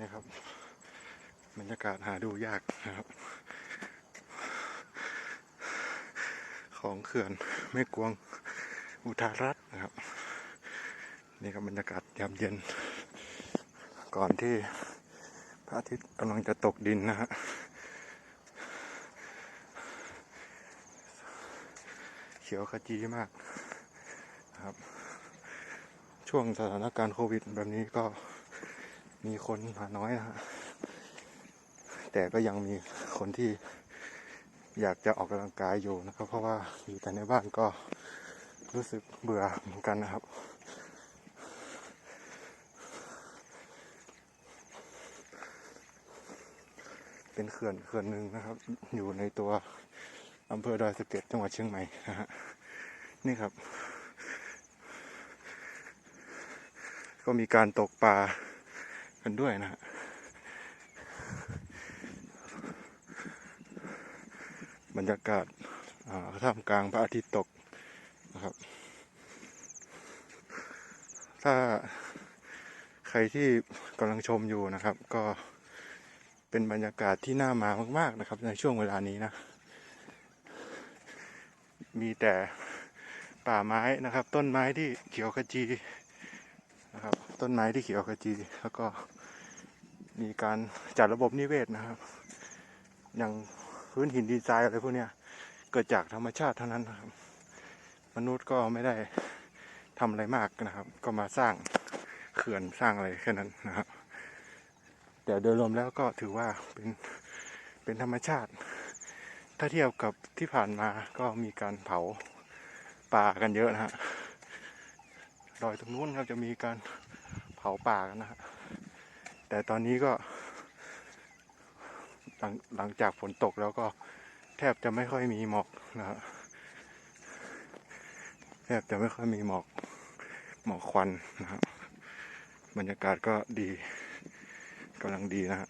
นี่ครับบรรยากาศหาดูยากนะครับ ของเขื่อนแม่กวงอุทารัตน์นะครับ นี่ครับบรรยากาศยามเย็น ก่อนที่พระอาทิตย์กำลังจะตกดินนะฮะเขียวขจีมากนะครับ ช่วงสถานการณ์โควิดแบบนี้ก็ มีคนมาน้อยนะฮะแต่ก็ยังมีคนที่อยากจะออกกำลังกายอยู่นะครับ เพราะว่าอยู่แต่ในบ้านก็รู้สึกเบื่อเหมือนกันนะครับ เป็นเขื่อนเขื่อนหนึ่งนะครับ อยู่ในตัวอำเภอดอยสะเก็ดจังหวัดเชียงใหม่นะฮะนี่ครับ ก็มีการตกปลา กันด้วยนะฮะบรรยากาศท่ามกลางพระอาทิตย์ตกนะครับ ถ้าใครที่กำลังชมอยู่นะครับ ก็เป็นบรรยากาศที่น่ามามาก ๆนะครับ ในช่วงเวลานี้นะ มีแต่ป่าไม้นะครับ ต้นไม้ที่เขียวขจีนะครับ ต้นไม้ที่เขียวขจีแล้วก็ มีการจัดระบบนิเวศนะครับ อย่างพื้นหินดินทรายอะไรพวกนี้เกิดจากธรรมชาติเท่านั้นนะครับ มนุษย์ก็ไม่ได้ทำอะไรมากนะครับ ก็มาสร้างเขื่อนสร้างอะไรแค่นั้นนะครับ แต่โดยรวมแล้วก็ถือว่าเป็นเป็นธรรมชาติ ถ้าเทียบกับที่ผ่านมาก็มีการเผาป่ากันเยอะนะฮะดอยตรงนู้นครับจะมีการเผาป่ากันนะฮะ แต่ตอนนี้ก็ หลังหลังจากฝนตกแล้วก็แทบจะไม่ค่อยมีหมอกนะฮะแทบจะไม่ค่อยมีหมอกหมอกควันนะครับบรรยากาศก็ดีกำลังดีนะฮะ